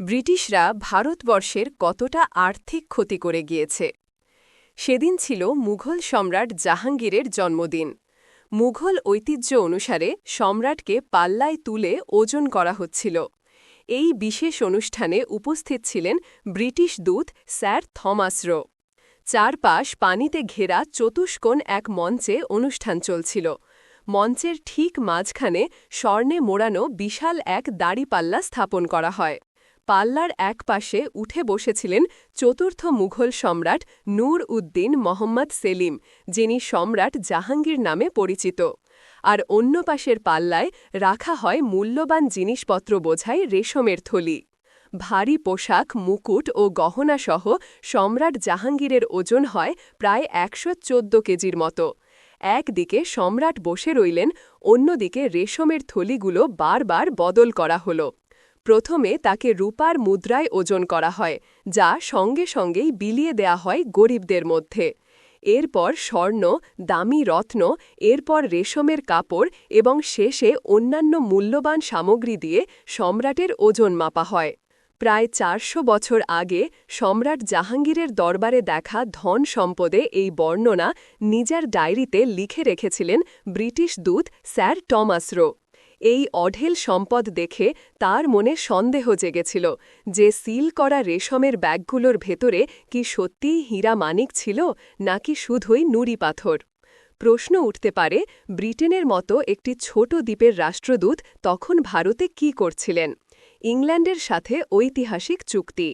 ব্রিটিশরা ভারতবর্ষের কতটা আর্থিক ক্ষতি করে গিয়েছে। সেদিন ছিল মুঘল সম্রাট জাহাঙ্গীরের জন্মদিন। মুঘল ঐতিহ্য অনুসারে সম্রাটকে পাল্লায় তুলে ওজন করা হচ্ছিল। এই বিশেষ অনুষ্ঠানে উপস্থিত ছিলেন ব্রিটিশ দূত স্যার থমাস রো। চারপাশ পানিতে ঘেরা চতুষ্কোণ এক মঞ্চে অনুষ্ঠান চলছিল। মঞ্চের ঠিক মাঝখানে স্বর্ণে মোড়ানো বিশাল এক দাড়িপাল্লা স্থাপন করা হয়। পাল্লার এক পাশে উঠে বসেছিলেন চতুর্থ মুঘল সম্রাট নূর উদ্দিন মোহাম্মদ সেলিম, যিনি সম্রাট জাহাঙ্গীর নামে পরিচিত। আর অন্য পাশের পাল্লায় রাখা হয় মূল্যবান জিনিসপত্র বোঝায় রেশমের থলি। ভারী পোশাক, মুকুট ও গহনাসহ সম্রাট জাহাঙ্গীরের ওজন হয় প্রায় একশো চোদ্দ কেজির মতো। একদিকে সম্রাট বসে রইলেন, অন্যদিকে রেশমের থলিগুলো বারবার বদল করা হল। প্রথমে তাকে রূপার মুদ্রায় ওজন করা হয়, যা সঙ্গে সঙ্গেই বিলিয়ে দেয়া হয় গরিবদের মধ্যে। এরপর স্বর্ণ, দামি রত্ন, এরপর রেশমের কাপড় এবং শেষে অন্যান্য মূল্যবান সামগ্রী দিয়ে সম্রাটের ওজন মাপা হয়। প্রায় চারশো বছর আগে সম্রাট জাহাঙ্গীরের দরবারে দেখা ধন সম্পদে এই বর্ণনা নিজের ডায়েরিতে লিখে রেখেছিলেন ব্রিটিশ দূত স্যার টমাস রো। এই অঢেল সম্পদ দেখে তার মনে সন্দেহ জেগেছিল যে সিল করা রেশমের ব্যাগগুলোর ভেতরে কি সত্যিই হীরা মানিক ছিল নাকি শুধুই নুড়ি পাথর। প্রশ্ন উঠতে পারে, ব্রিটেনের মতো একটি ছোট দ্বীপের রাষ্ট্রদূত তখন ভারতে কি করছিলেন? ইংল্যান্ডের সাথে ঐতিহাসিক চুক্তি।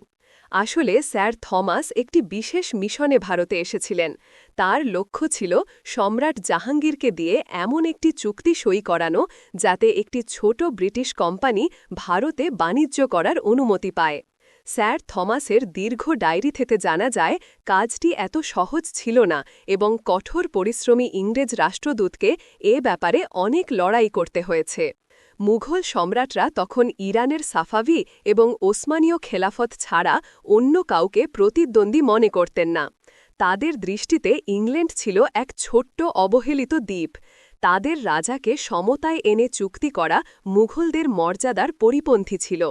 আসলে স্যার থমাস একটি বিশেষ মিশনে ভারতে এসেছিলেন। তার লক্ষ্য ছিল সম্রাট জাহাঙ্গীরকে দিয়ে এমন একটি চুক্তি সই করানো, যাতে একটি ছোট ব্রিটিশ কোম্পানি ভারতে বাণিজ্য করার অনুমতি পায়। স্যার থমাসের দীর্ঘ ডায়েরি থেকে জানা যায়, কাজটি এত সহজ ছিল না এবং কঠোর পরিশ্রমী ইংরেজ রাষ্ট্রদূতকে এ ব্যাপারে অনেক লড়াই করতে হয়েছে। মুঘল সম্রাটরা তখন ইরানের সাফাভি এবং ওসমানীয় খেলাফত ছাড়া অন্য কাউকে প্রতিদ্বন্দ্বী মনে করতেন না। তাদের দৃষ্টিতে ইংল্যান্ড ছিল এক ছোট্ট অবহেলিত দ্বীপ। তাদের রাজাকে সমতায় এনে চুক্তি করা মুঘলদের মর্যাদার পরিপন্থী ছিল।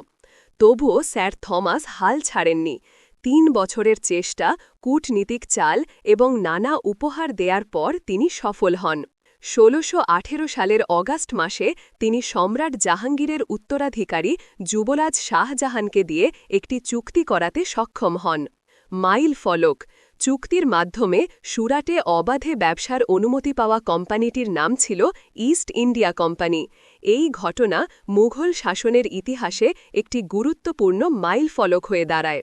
তবুও স্যার থমাস হাল ছাড়েননি। তিন বছরের চেষ্টা, কূটনীতিক চাল এবং নানা উপহার দেয়ার পর তিনি সফল হন। ষোলোশো সালের অগাস্ট মাসে তিনি সম্রাট জাহাঙ্গীরের উত্তরাধিকারী যুবরাজ শাহজাহানকে দিয়ে একটি চুক্তি করাতে সক্ষম হন। মাইল ফলক, চুক্তির মাধ্যমে সুরাটে অবাধে ব্যবসার অনুমতি পাওয়া কোম্পানিটির নাম ছিল ইস্ট ইন্ডিয়া কোম্পানি। এই ঘটনা মুঘল শাসনের ইতিহাসে একটি গুরুত্বপূর্ণ মাইল ফলক হয়ে দাঁড়ায়।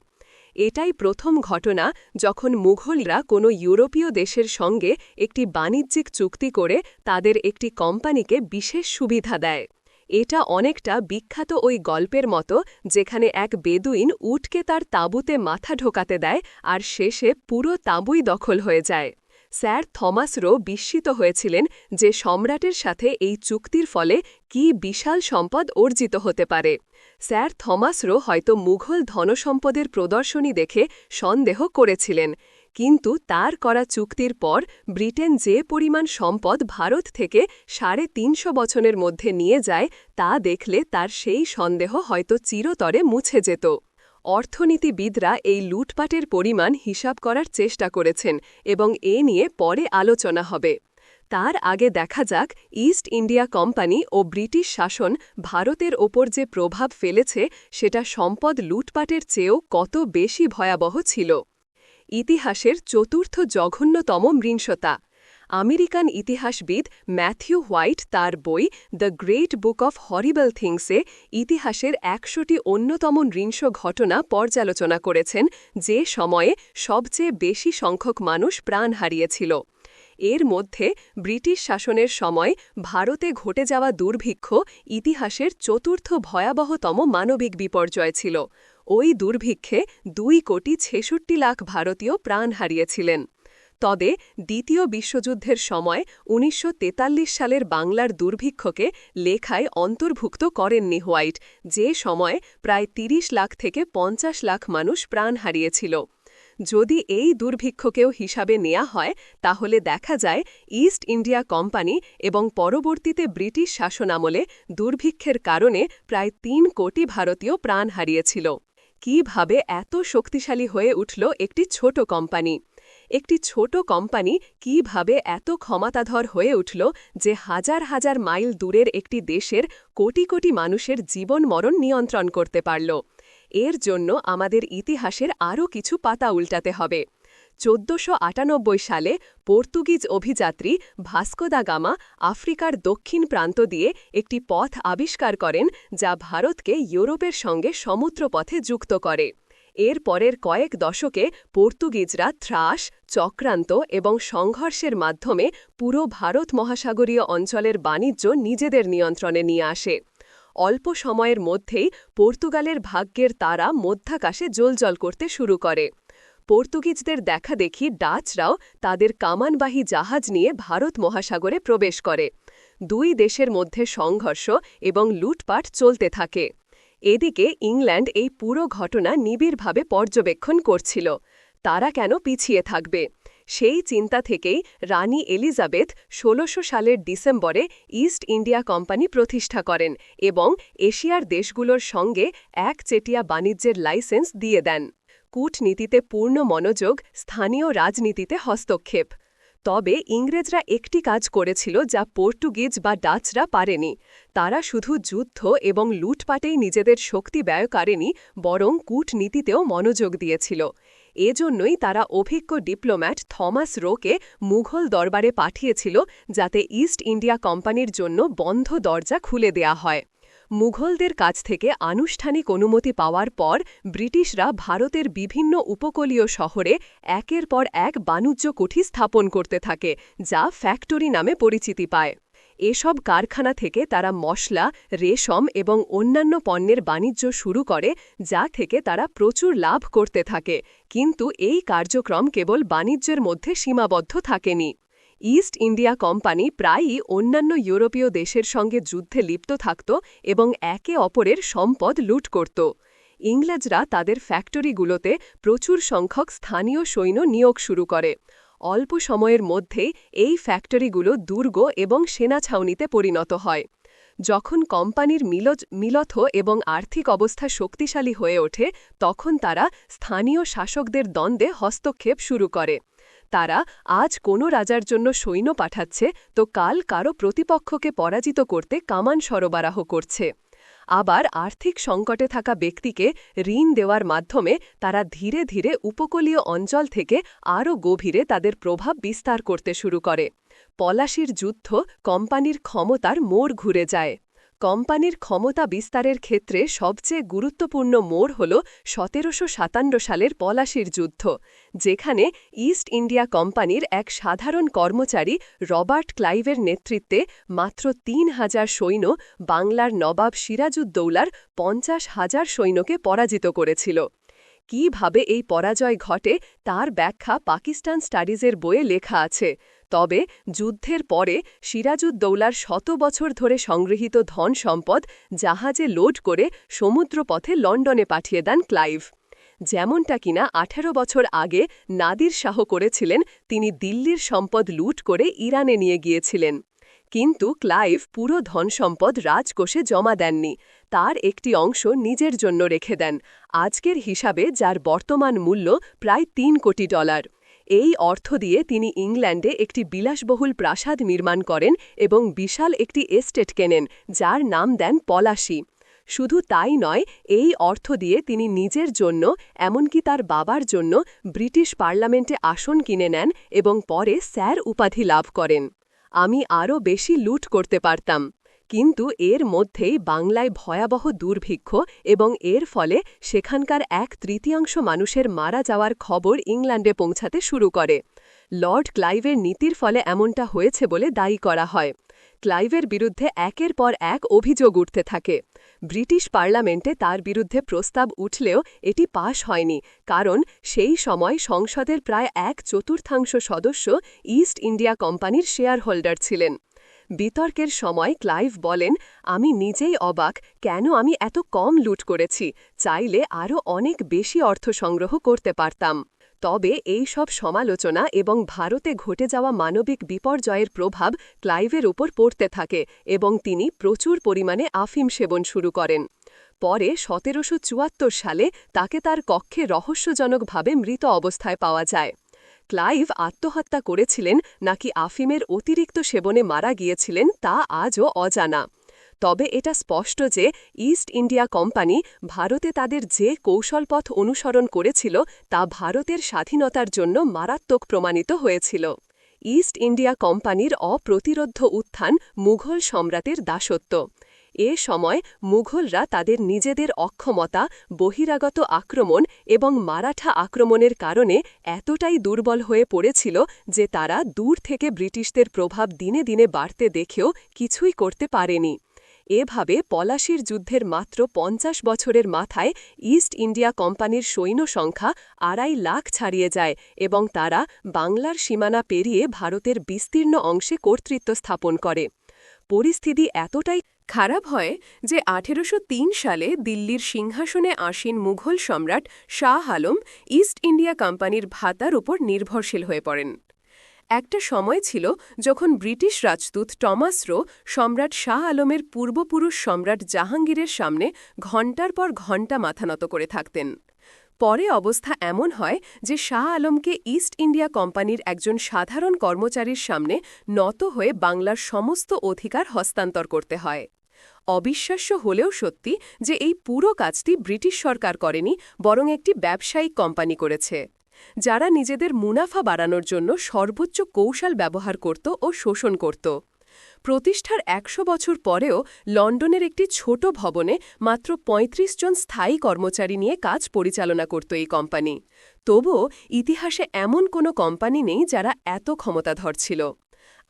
এটাই প্রথম ঘটনা যখন মুঘলরা কোনো ইউরোপীয় দেশের সঙ্গে একটি বাণিজ্যিক চুক্তি করে তাদের একটি কোম্পানিকে বিশেষ সুবিধা দেয়। এটা অনেকটা বিখ্যাত ওই গল্পের মতো যেখানে এক বেদুইন উটকে তার তাঁবুতে মাথা ঢোকাতে দেয় আর শেষে পুরো তাঁবুই দখল হয়ে যায়। স্যার থমাস রো বিস্মিত হয়েছিলেন যে সম্রাটের সাথে এই চুক্তির ফলে কি বিশাল সম্পদ অর্জিত হতে পারে। স্যার থমাসরো হয়তো মুঘল ধনসম্পদের প্রদর্শনী দেখে সন্দেহ করেছিলেন, কিন্তু তার করা চুক্তির পর ব্রিটেন যে পরিমাণ সম্পদ ভারত থেকে সাড়ে তিনশো বছরের মধ্যে নিয়ে যায় তা দেখলে তার সেই সন্দেহ হয়তো চিরতরে মুছে যেত। অর্থনীতিবিদরা এই লুটপাটের পরিমাণ হিসাব করার চেষ্টা করেছেন এবং এ নিয়ে পরে আলোচনা হবে। তার আগে দেখা যাক ইস্ট ইন্ডিয়া কোম্পানি ও ব্রিটিশ শাসন ভারতের ওপর যে প্রভাব ফেলেছে, সেটা সম্পদ লুটপাটের চেয়েও কত বেশি ভয়াবহ ছিল। ইতিহাসের চতুর্থ জঘন্যতম মৃংসতা আমেরিকান ইতিহাসবিদ ম্যাথিউ হোয়াইট তার বই the great book of horrible থিংসে ইতিহাসের একশোটি অন্যতম নৃংস ঘটনা পর্যালোচনা করেছেন, যে সময়ে সবচেয়ে বেশি সংখ্যক মানুষ প্রাণ হারিয়েছিল। এর মধ্যে ব্রিটিশ শাসনের সময় ভারতে ঘটে যাওয়া দুর্ভিক্ষ ইতিহাসের চতুর্থ ভয়াবহতম মানবিক বিপর্যয় ছিল। ওই দুর্ভিক্ষে দুই কোটি ছেষট্টি লাখ ভারতীয় প্রাণ হারিয়েছিলেন। তবে দ্বিতীয় বিশ্বযুদ্ধের সময় উনিশশো তেতাল্লিশ সালের বাংলার দুর্ভিক্ষকে লেখায় অন্তর্ভুক্ত করেননি হোয়াইট, যে সময় প্রায় ৩০ লাখ থেকে পঞ্চাশ লাখ মানুষ প্রাণ হারিয়েছিল। যদি এই দুর্ভিক্ষকেও হিসাবে নেওয়া হয়, তাহলে দেখা যায় ইস্ট ইন্ডিয়া কোম্পানি এবং পরবর্তীতে ব্রিটিশ শাসনামলে দুর্ভিক্ষের কারণে প্রায় তিন কোটি ভারতীয় প্রাণ হারিয়েছিল। কীভাবে এত শক্তিশালী হয়ে উঠল একটি ছোট কোম্পানি? একটি ছোট কোম্পানি কীভাবে এত ক্ষমতাধর হয়ে উঠল যে হাজার হাজার মাইল দূরের একটি দেশের কোটি কোটি মানুষের জীবন মরণ নিয়ন্ত্রণ করতে পারল? এর জন্য আমাদের ইতিহাসের আরও কিছু পাতা উল্টাতে হবে। চোদ্দশো সালে পর্তুগিজ অভিযাত্রী ভাস্কোদা গামা আফ্রিকার দক্ষিণ প্রান্ত দিয়ে একটি পথ আবিষ্কার করেন যা ভারতকে ইউরোপের সঙ্গে সমুদ্রপথে যুক্ত করে। এর পরের কয়েক দশকে পর্তুগিজরা থ্রাস চক্রান্ত এবং সংঘর্ষের মাধ্যমে পুরো ভারত মহাসাগরীয় অঞ্চলের বাণিজ্য নিজেদের নিয়ন্ত্রণে নিয়ে আসে। অল্প সময়ের মধ্যেই পর্তুগালের ভাগ্যের তারা মধ্যাকাশে জলজল করতে শুরু করে। পর্তুগিজদের দেখা দেখি ডাচরাও তাদের কামানবাহী জাহাজ নিয়ে ভারত মহাসাগরে প্রবেশ করে। দুই দেশের মধ্যে সংঘর্ষ এবং লুটপাট চলতে থাকে। এদিকে ইংল্যান্ড এই পুরো ঘটনা নিবিড়ভাবে পর্যবেক্ষণ করছিল। তারা কেন পিছিয়ে থাকবে? সেই চিন্তা থেকেই রানী এলিজাবেথ ষোলশো সালের ডিসেম্বরে ইস্ট ইন্ডিয়া কোম্পানি প্রতিষ্ঠা করেন এবং এশিয়ার দেশগুলোর সঙ্গে একচেটিয়া বাণিজ্যের লাইসেন্স দিয়ে দেন। কূটনীতিতে পূর্ণ মনোযোগ স্থানীয় রাজনীতিতে হস্তক্ষেপ। তবে ইংরেজরা একটি কাজ করেছিল যা পর্তুগিজ বা ডাচরা পারেনি। তারা শুধু যুদ্ধ এবং লুটপাটেই নিজেদের শক্তি ব্যয় করেনি, বরং কূটনীতিতেও মনোযোগ দিয়েছিল। এজন্যই তারা অভিজ্ঞ ডিপ্লোম্যাট থমাস রোকে মুঘল দরবারে পাঠিয়েছিল যাতে ইস্ট ইন্ডিয়া কোম্পানির জন্য বন্ধ দরজা খুলে দেয়া হয়। মুঘলদের কাছ থেকে আনুষ্ঠানিক অনুমতি পাওয়ার পর ব্রিটিশরা ভারতের বিভিন্ন উপকূলীয় শহরে একের পর এক বাণিজ্য কুঠি স্থাপন করতে থাকে, যা ফ্যাক্টরি নামে পরিচিতি পায়। এসব কারখানা থেকে তারা মশলা, রেশম এবং অন্যান্য পণ্যের বাণিজ্য শুরু করে, যা থেকে তারা প্রচুর লাভ করতে থাকে। কিন্তু এই কার্যক্রম কেবল বাণিজ্যের মধ্যে সীমাবদ্ধ থাকেনি। ইস্ট ইন্ডিয়া কোম্পানি প্রায়ই অন্যান্য ইউরোপীয় দেশের সঙ্গে যুদ্ধে লিপ্ত থাকত এবং একে অপরের সম্পদ লুট করত। ইংরেজরা তাদের ফ্যাক্টরিগুলোতে প্রচুর সংখ্যক স্থানীয় সৈন্য নিয়োগ শুরু করে। অল্প সময়ের মধ্যেই এই ফ্যাক্টরিগুলো দুর্গ এবং সেনা ছাউনিতে পরিণত হয়। যখন কোম্পানির মিলজ, মিলথ এবং আর্থিক অবস্থা শক্তিশালী হয়ে ওঠে, তখন তারা স্থানীয় শাসকদের দ্বন্দ্বে হস্তক্ষেপ শুরু করে। তারা, আজ কোনো রাজার জন্য সৈন্য পাঠাচ্ছে, তো কাল কারও প্রতিপক্ষকে পরাজিত করতে কামান সরবরাহ করছে। আবার আর্থিক সংকটে থাকা ব্যক্তিকে ঋণ দেওয়ার মাধ্যমে তারা ধীরে ধীরে উপকূলীয় অঞ্চল থেকে আরও গভীরে তাদের প্রভাব বিস্তার করতে শুরু করে। পলাশির যুদ্ধ কোম্পানির ক্ষমতার মোড় ঘুরে যায়। কোম্পানির ক্ষমতা বিস্তারের ক্ষেত্রে সবচেয়ে গুরুত্বপূর্ণ মোড় হল সতেরোশো সাতান্ন সালের পলাশির যুদ্ধ, যেখানে ইস্ট ইন্ডিয়া কোম্পানির এক সাধারণ কর্মচারী রবার্ট ক্লাইভের নেতৃত্বে মাত্র তিন হাজার সৈন্য বাংলার নবাব সিরাজউদ্দৌলার পঞ্চাশ হাজার সৈন্যকে পরাজিত করেছিল। কীভাবে এই পরাজয় ঘটে তার ব্যাখ্যা পাকিস্তান স্টাডিজের বইয়ে লেখা আছে। তবে যুদ্ধের পরে সিরাজুদ্দৌলার শত বছর ধরে সংগৃহীত ধন সম্পদ জাহাজে লোড করে সমুদ্রপথে লন্ডনে পাঠিয়ে দেন ক্লাইভ। যেমনটা কিনা আঠেরো বছর আগে নাদির শাহ করেছিলেন, তিনি দিল্লির সম্পদ লুট করে ইরানে নিয়ে গিয়েছিলেন। কিন্তু ক্লাইভ পুরো ধনসম্পদ রাজকোষে জমা দেননি। তার একটি অংশ নিজের জন্য রেখে দেন। আজকের হিসাবে যার বর্তমান মূল্য প্রায় তিন কোটি ডলার। এই অর্থ দিয়ে তিনি ইংল্যান্ডে একটি বিলাসবহুল প্রাসাদ নির্মাণ করেন এবং বিশাল একটি এস্টেট কেনেন, যার নাম দেন পলাশি। শুধু তাই নয়, এই অর্থ দিয়ে তিনি নিজের জন্য, এমনকি তার বাবার জন্য, ব্রিটিশ পার্লামেন্টে আসন কিনে নেন এবং পরে স্যার উপাধি লাভ করেন। আমি আরও বেশি লুট করতে পারতাম। কিন্তু এর মধ্যেই বাংলায় ভয়াবহ দুর্ভিক্ষ এবং এর ফলে সেখানকার এক তৃতীয়াংশ মানুষের মারা যাওয়ার খবর ইংল্যান্ডে পৌঁছাতে শুরু করে। লর্ড ক্লাইভের নীতির ফলে এমনটা হয়েছে বলে দায়ী করা হয়। ক্লাইভের বিরুদ্ধে একের পর এক অভিযোগ উঠতে থাকে। ব্রিটিশ পার্লামেন্টে তার বিরুদ্ধে প্রস্তাব উঠলেও এটি পাশ হয়নি, কারণ সেই সময় সংসদের প্রায় এক চতুর্থাংশ সদস্য ইস্ট ইন্ডিয়া কোম্পানির শেয়ার হোল্ডার ছিলেন। বিতর্কের সময় ক্লাইভ বলেন, আমি নিজেই অবাক কেন আমি এত কম লুট করেছি। চাইলে আরও অনেক বেশি অর্থ সংগ্রহ করতে পারতাম। তবে এই সব সমালোচনা এবং ভারতে ঘটে যাওয়া মানবিক বিপর্যয়ের প্রভাব ক্লাইভের উপর পড়তে থাকে এবং তিনি প্রচুর পরিমাণে আফিম সেবন শুরু করেন। পরে সতেরোশো চুয়াত্তর সালে তাকে তার কক্ষে রহস্যজনকভাবে মৃত অবস্থায় পাওয়া যায়। ক্লাইভ আত্মহত্যা করেছিলেন নাকি আফিমের অতিরিক্ত সেবনে মারা গিয়েছিলেন তা আজও অজানা। তবে এটা স্পষ্ট যে ইস্ট ইন্ডিয়া কোম্পানি ভারতে তাদের যে কৌশলপথ অনুসরণ করেছিল তা ভারতের স্বাধীনতার জন্য মারাত্মক প্রমাণিত হয়েছিল। ইস্ট ইন্ডিয়া কোম্পানির অপ্রতিরোধ উত্থান মুঘল সম্রাটের দাসত্ব। এ সময় মুঘলরা তাদের নিজেদের অক্ষমতা, বহিরাগত আক্রমণ এবং মারাঠা আক্রমণের কারণে এতটাই দুর্বল হয়ে পড়েছিল যে তারা দূর থেকে ব্রিটিশদের প্রভাব দিনে দিনে বাড়তে দেখেও কিছুই করতে পারেনি। এভাবে পলাশির যুদ্ধের মাত্র পঞ্চাশ বছরের মাথায় ইস্ট ইন্ডিয়া কোম্পানির সৈন্য সংখ্যা আড়াই লাখ ছাড়িয়ে যায় এবং তারা বাংলার সীমানা পেরিয়ে ভারতের বিস্তীর্ণ অংশে কর্তৃত্ব স্থাপন করে। পরিস্থিতি এতটাই খারাপ হয় যে আঠেরোশো তিন সালে দিল্লির সিংহাসনে আসীন মুঘল সম্রাট শাহ আলম ইস্ট ইন্ডিয়া কোম্পানির ভাতার উপর নির্ভরশীল হয়ে পড়েন। একটা সময় ছিল যখন ব্রিটিশ রাজদূত টমাস রো সম্রাট শাহ আলমের পূর্বপুরুষ সম্রাট জাহাঙ্গীরের সামনে ঘণ্টার পর ঘণ্টা মাথানত করে থাকতেন। পরে অবস্থা এমন হয় যে শাহ আলমকে ইস্ট ইন্ডিয়া কোম্পানির একজন সাধারণ কর্মচারীর সামনে নত হয়ে বাংলার সমস্ত অধিকার হস্তান্তর করতে হয়। অবিশ্বাস্য হলেও সত্যি যে এই পুরো কাজটি ব্রিটিশ সরকার করেনি, বরং একটি ব্যবসায়িক কোম্পানি করেছে, যারা নিজেদের মুনাফা বাড়ানোর জন্য সর্বোচ্চ কৌশল ব্যবহার করত ও শোষণ করত। প্রতিষ্ঠার একশো বছর পরেও লন্ডনের একটি ছোট ভবনে মাত্র ৩৫ জন স্থায়ী কর্মচারী নিয়ে কাজ পরিচালনা করত এই কোম্পানি। তবুও ইতিহাসে এমন কোনো কোম্পানি নেই যারা এত ক্ষমতাধর ছিল।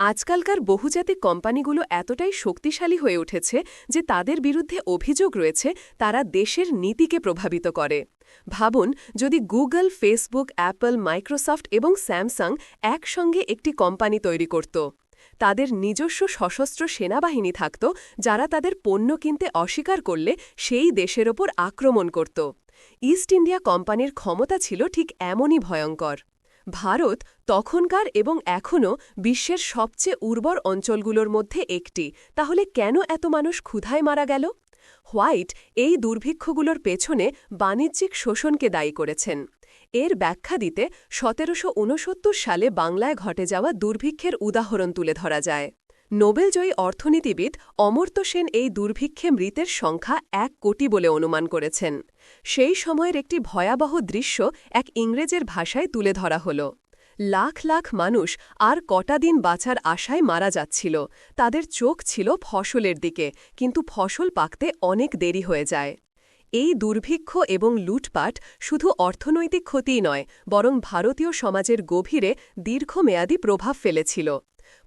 আজকালকার বহুজাতিক কোম্পানিগুলো এতটাই শক্তিশালী হয়ে উঠেছে যে তাদের বিরুদ্ধে অভিযোগ রয়েছে তারা দেশের নীতিকে প্রভাবিত করে। ভাবুন, যদি গুগল, ফেসবুক, অ্যাপল, মাইক্রোসফট এবং স্যামসাং একসঙ্গে একটি কোম্পানি তৈরি করত। তাদের নিজস্ব সশস্ত্র সেনাবাহিনী থাকত, যারা তাদের পণ্য কিনতে অস্বীকার করলে সেই দেশের ওপর আক্রমণ করত। ইস্ট ইন্ডিয়া কোম্পানির ক্ষমতা ছিল ঠিক এমনই ভয়ঙ্কর। ভারত তখনকার এবং এখনও বিশ্বের সবচেয়ে উর্বর অঞ্চলগুলোর মধ্যে একটি। তাহলে কেন এত মানুষ ক্ষুধায় মারা গেল? হোয়াইট এই দুর্ভিক্ষগুলোর পেছনে বাণিজ্যিক শোষণকে দায়ী করেছেন। এর ব্যাখ্যা দিতে সতেরোশো উনসত্তর সালে বাংলায় ঘটে যাওয়া দুর্ভিক্ষের উদাহরণ তুলে ধরা যায়। নোবেলজয়ী অর্থনীতিবিদ অমর্ত্য সেন এই দুর্ভিক্ষে মৃতের সংখ্যা এক কোটি বলে অনুমান করেছেন। সেই সময়ের একটি ভয়াবহ দৃশ্য এক ইংরেজের ভাষায় তুলে ধরা হল। লাখ লাখ মানুষ আর কটা দিন বাঁচার আশায় মারা যাচ্ছিল। তাদের চোখ ছিল ফসলের দিকে, কিন্তু ফসল পাকতে অনেক দেরি হয়ে যায়। এই দুর্ভিক্ষ এবং লুটপাট শুধু অর্থনৈতিক ক্ষতিই নয়, বরং ভারতীয় সমাজের গভীরে দীর্ঘমেয়াদী প্রভাব ফেলেছিল।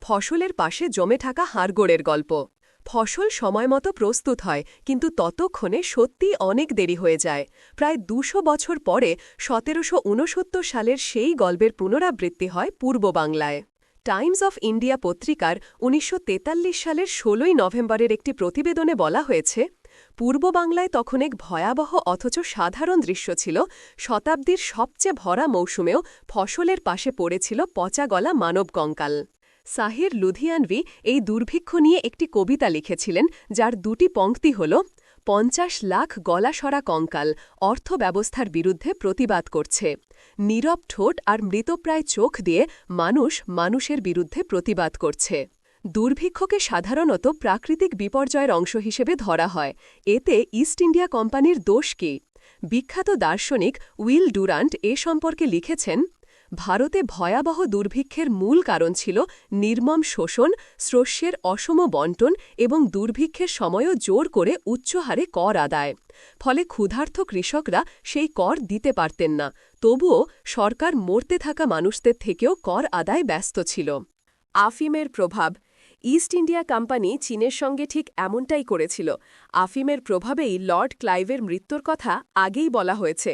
ফসলের পাশে জমে থাকা হাড়গোড়ের গল্প। ফসল সময়মতো প্রস্তুত হয়, কিন্তু ততক্ষণে সত্যি অনেক দেরি হয়ে যায়। প্রায় দুশো বছর পরে সতেরোশো ঊনসত্তর সালের সেই গল্পের পুনরাবৃত্তি হয় পূর্ব বাংলায়। টাইমস অফ ইন্ডিয়া পত্রিকার উনিশশো তেতাল্লিশ সালের ষোলোই নভেম্বরের একটি প্রতিবেদনে বলা হয়েছে, পূর্ব বাংলায় তখন এক ভয়াবহ অথচ সাধারণ দৃশ্য ছিল, শতাব্দীর সবচেয়ে ভরা মৌসুমেও ফসলের পাশে পড়েছিল পচা গলা মানব কঙ্কাল সাহির লুধিয়ানভি এই দুর্ভিক্ষ নিয়ে একটি কবিতা লিখেছিলেন, যার দুটি পংক্তি হল, পঞ্চাশ লাখ গলাসরা কঙ্কাল, অর্থব্যবস্থার বিরুদ্ধে প্রতিবাদ করছে। নীরব ঠোঁট আর মৃতপ্রায় চোখ দিয়ে মানুষ মানুষের বিরুদ্ধে প্রতিবাদ করছে। দুর্ভিক্ষকে সাধারণত প্রাকৃতিক বিপর্যয়ের অংশ হিসেবে ধরা হয়। এতে ইস্ট ইন্ডিয়া কোম্পানির দোষ কি? বিখ্যাত দার্শনিক উইল ডুরান্ট এ সম্পর্কে লিখেছেন ভারতে ভয়াবহ দুর্ভিক্ষের মূল কারণ ছিল নির্মম শোষণ স্রস্যের অসম বন্টন এবং দুর্ভিক্ষের সময়ও জোর করে উচ্চহারে কর আদায়। ফলে ক্ষুধার্থ কৃষকরা সেই কর দিতে পারতেন না। তবুও সরকার মরতে থাকা মানুষদের থেকেও কর আদায় ব্যস্ত ছিল। আফিমের প্রভাব। ইস্ট ইন্ডিয়া কোম্পানি চীনের সঙ্গে ঠিক এমনটাই করেছিল। আফিমের প্রভাবেই লর্ড ক্লাইভের মৃত্যুর কথা আগেই বলা হয়েছে।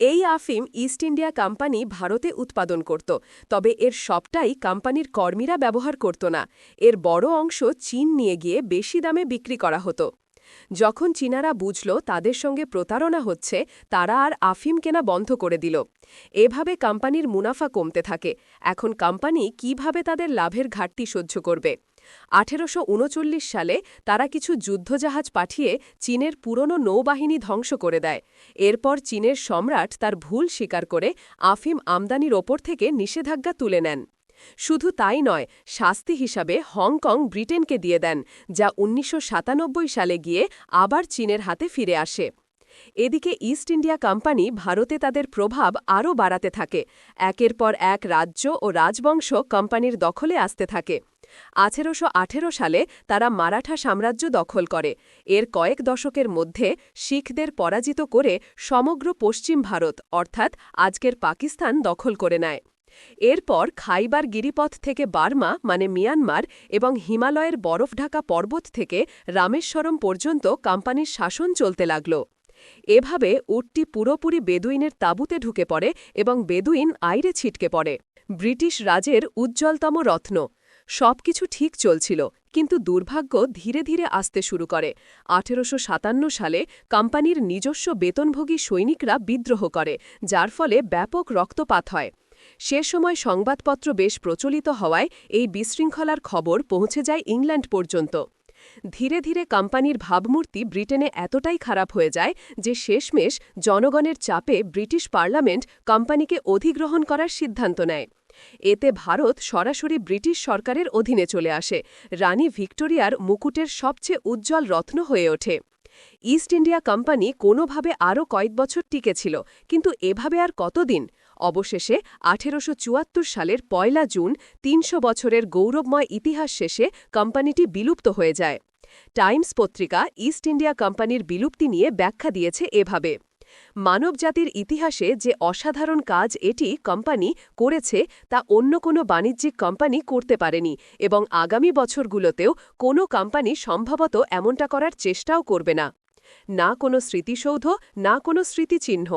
এই আফিম ইস্ট ইন্ডিয়া কোম্পানি ভারতে উৎপাদন করত, তবে এর সবটাই কোম্পানির কর্মীরা ব্যবহার করত না। এর বড় অংশ চীন নিয়ে গিয়ে বেশি দামে বিক্রি করা হতো। যখন চীনারা বুঝল তাদের সঙ্গে প্রতারণা হচ্ছে, তারা আর আফিম কেনা বন্ধ করে দিল। এভাবে কোম্পানির মুনাফা কমতে থাকে। এখন কোম্পানি কীভাবে তাদের লাভের ঘাটতি সহ্য করবে? আঠেরোশ উনচল্লিশ সালে তারা কিছু যুদ্ধজাহাজ পাঠিয়ে চীনের পুরনো নৌবাহিনী ধ্বংস করে দেয়। এরপর চীনের সম্রাট তার ভুল স্বীকার করে আফিম আমদানির ওপর থেকে নিষেধাজ্ঞা তুলে নেন। শুধু তাই নয়, শাস্তি হিসাবে হংকং ব্রিটেনকে দিয়ে দেন, যা উনিশশো সাতানব্বই সালে গিয়ে আবার চীনের হাতে ফিরে আসে। এদিকে ইস্ট ইন্ডিয়া কোম্পানি ভারতে তাদের প্রভাব আরও বাড়াতে থাকে। একের পর এক রাজ্য ও রাজবংশ কোম্পানির দখলে আসতে থাকে। আঠেরোশ আঠেরো সালে তারা মারাঠা সাম্রাজ্য দখল করে। এর কয়েক দশকের মধ্যে শিখদের পরাজিত করে সমগ্র পশ্চিম ভারত, অর্থাৎ আজকের পাকিস্তান, দখল করে নেয়। এরপর খাইবার গিরিপথ থেকে বার্মা মানে মিয়ানমার, এবং হিমালয়ের বরফ ঢাকা পর্বত থেকে রামেশ্বরম পর্যন্ত কোম্পানির শাসন চলতে লাগল। এভাবে উটটি পুরোপুরি বেদুইনের তাঁবুতে ঢুকে পড়ে এবং বেদুইন আইরে ছিটকে পড়ে। ব্রিটিশ রাজের উজ্জ্বলতম রত্ন। সবকিছু ঠিক চলছিল, কিন্তু দুর্ভাগ্য ধীরে ধীরে আসতে শুরু করে। আঠেরোশো সাতান্ন সালে কোম্পানির নিজস্ব বেতনভোগী সৈনিকরা বিদ্রোহ করে, যার ফলে ব্যাপক রক্তপাত হয়। সে সময় সংবাদপত্র বেশ প্রচলিত হওয়ায় এই বিশৃঙ্খলার খবর পৌঁছে যায় ইংল্যান্ড পর্যন্ত। ধীরে ধীরে কোম্পানির ভাবমূর্তি ব্রিটেনে এতটাই খারাপ হয়ে যায় যে শেষমেশ জনগণের চাপে ব্রিটিশ পার্লামেন্ট কোম্পানিকে অধিগ্রহণ করার সিদ্ধান্ত নেয়। এতে ভারত সরাসরি ব্রিটিশ সরকারের অধীনে চলে আসে। রানী ভিক্টোরিয়ার মুকুটের সবচেয়ে উজ্জ্বল রত্ন হয়ে ওঠে। ইস্ট ইন্ডিয়া কোম্পানি কোনোভাবে আরও কয়েক বছর টিকেছিল কিন্তু এভাবে আর কতদিন? অবশেষে আঠেরোশো চুয়াত্তর সালের পয়লা জুন, তিনশো বছরের গৌরবময় ইতিহাস শেষে কোম্পানিটি বিলুপ্ত হয়ে যায়। টাইমস পত্রিকা ইস্ট ইন্ডিয়া কোম্পানির বিলুপ্তি নিয়ে ব্যাখ্যা দিয়েছে এভাবে। মানবজাতির ইতিহাসে যে অসাধারণ কাজ এটি কোম্পানি করেছে, তা অন্য কোনো বাণিজ্যিক কোম্পানি করতে পারেনি এবং আগামী বছরগুলোতেও কোনো কোম্পানি সম্ভবত এমনটা করার চেষ্টাও করবে না। না কোনো স্মৃতিসৌধ, না কোনো স্মৃতিচিহ্ন।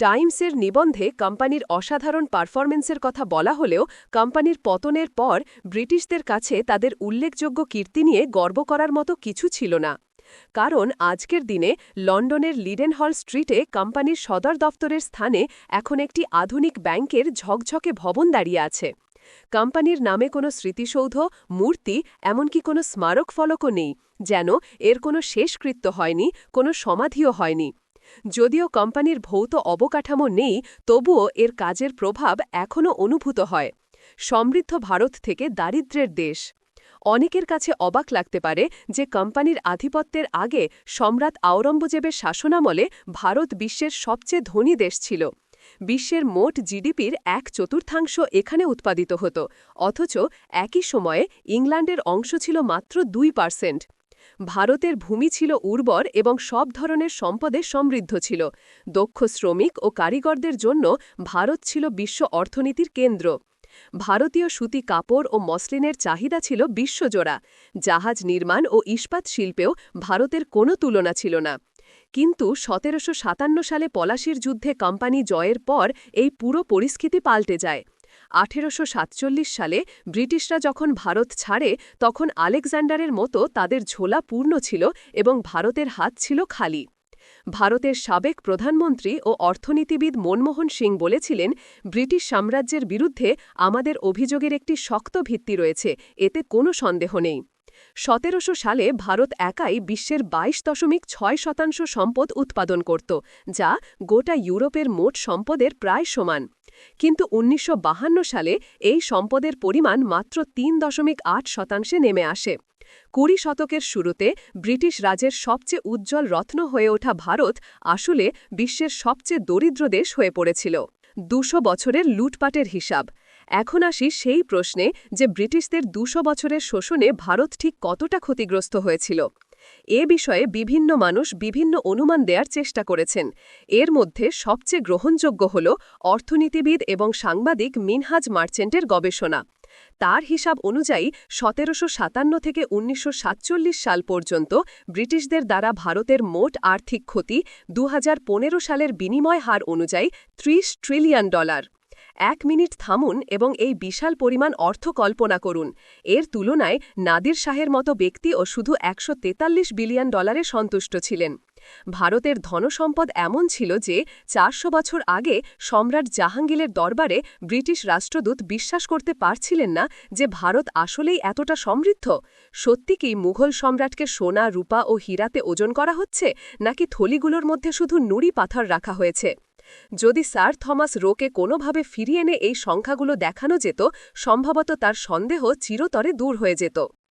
টাইমসের নিবন্ধে কোম্পানির অসাধারণ পারফরমেন্সের কথা বলা হলেও কোম্পানির পতনের পর ব্রিটিশদের কাছে তাদের উল্লেখযোগ্য কীর্তি নিয়ে গর্ব করার মতো কিছু ছিল না। কারণ আজকের দিনে লন্ডনের লিডেন হল স্ট্রিটে কোম্পানির সদর দফতরের স্থানে এখন একটি আধুনিক ব্যাংকের ঝকঝকে ভবন দাঁড়িয়ে আছে। কোম্পানির নামে কোনো স্মৃতিসৌধ, মূর্তি, এমনকি কোনো স্মারক ফলকও নেই, যেন এর কোনো শেষকৃত্য হয়নি, কোনো সমাধিও হয়নি। যদিও কোম্পানির ভৌত অবকাঠামো নেই, তবুও এর কাজের প্রভাব এখনও অনুভূত হয়। সমৃদ্ধ ভারত থেকে দারিদ্র্যের দেশ। অনেকের কাছে অবাক লাগতে পারে যে কোম্পানির আধিপত্যের আগে সম্রাট আওরঙ্গজেবের শাসনামলে ভারত বিশ্বের সবচেয়ে ধনী দেশ ছিল। বিশ্বের মোট জিডিপির এক চতুর্থাংশ এখানে উৎপাদিত হতো, অথচ একই সময়ে ইংল্যান্ডের অংশ ছিল মাত্র দুই পার্সেন্ট। ভারতের ভূমি ছিল উর্বর এবং সব ধরনের সম্পদে সমৃদ্ধ ছিল। দক্ষ শ্রমিক ও কারিগরদের জন্য ভারত ছিল বিশ্ব অর্থনীতির কেন্দ্র। ভারতীয় সুতি কাপড় ও মসলিনের চাহিদা ছিল বিশ্বজোড়া। জাহাজ নির্মাণ ও ইস্পাত শিল্পেও ভারতের কোনো তুলনা ছিল না। কিন্তু সতেরোশো সাতান্ন সালে পলাশির যুদ্ধে কোম্পানি জয়ের পর এই পুরো পরিস্থিতি পাল্টে যায়। আঠেরোশো সাতচল্লিশ সালে ব্রিটিশরা যখন ভারত ছাড়ে, তখন আলেকজান্ডারের মতো তাদের ঝোলা পূর্ণ ছিল এবং ভারতের হাত ছিল খালি। ভারতের সাবেক প্রধানমন্ত্রী ও অর্থনীতিবিদ মনমোহন সিং বলেছিলেন, ব্রিটিশ সাম্রাজ্যের বিরুদ্ধে আমাদের অভিযোগের একটি শক্ত ভিত্তি রয়েছে, এতে কোনো সন্দেহ নেই। সতেরোশো সালে ভারত একাই বিশ্বের বাইশ দশমিক ছয় শতাংশ সম্পদ উৎপাদন করত, যা গোটা ইউরোপের মোট সম্পদের প্রায় সমান। কিন্তু উনিশশো সালে এই সম্পদের পরিমাণ মাত্র তিন দশমিক আট শতাংশে নেমে আসে। কুড়ি শতকের শুরুতে ব্রিটিশ রাজের সবচেয়ে উজ্জ্বল রত্ন হয়ে ওঠা ভারত আসলে বিশ্বের সবচেয়ে দরিদ্র দেশ হয়ে পড়েছিল। দুশো বছরের লুটপাটের হিসাব। এখন আসি সেই প্রশ্নে যে ব্রিটিশদের দুশো বছরের শোষণে ভারত ঠিক কতটা ক্ষতিগ্রস্ত হয়েছিল। এ বিষয়ে বিভিন্ন মানুষ বিভিন্ন অনুমান দেওয়ার চেষ্টা করেছেন। এর মধ্যে সবচেয়ে গ্রহণযোগ্য হল অর্থনীতিবিদ এবং সাংবাদিক মিনহাজ মার্চেন্টের গবেষণা। তার হিসাব অনুযায়ী সতেরোশো সাতান্ন থেকে উনিশশো সাতচল্লিশ সাল পর্যন্ত ব্রিটিশদের দ্বারা ভারতের মোট আর্থিক ক্ষতি দু হাজার পনেরো সালের বিনিময় হার অনুযায়ী ত্রিশ ট্রিলিয়ন ডলার। এক মিনিট থামুন এবং এই বিশাল পরিমাণ অর্থ কল্পনা করুন। এর তুলনায় নাদির শাহের মতো ব্যক্তি ও শুধু একশো তেতাল্লিশ বিলিয়ন ডলারে সন্তুষ্ট ছিলেন। ভারতের ধনসম্পদ এমন ছিল যে চারশো বছর আগে সম্রাট জাহাঙ্গীরের দরবারে ব্রিটিশ রাষ্ট্রদূত বিশ্বাস করতে পারছিলেন না যে ভারত আসলেই এতটা সমৃদ্ধ। সত্যি কি মুঘল সম্রাটকে সোনা, রূপা ও হীরাতে ওজন করা হচ্ছে, নাকি থলিগুলোর মধ্যে শুধু নুড়ি পাথর রাখা হয়েছে? যদি স্যার থমাস রোকে কোনোভাবে ফিরিয়ে এনে এই সংখ্যাগুলো দেখানো যেত, সম্ভবত তার সন্দেহ চিরতরে দূর হয়ে যেত।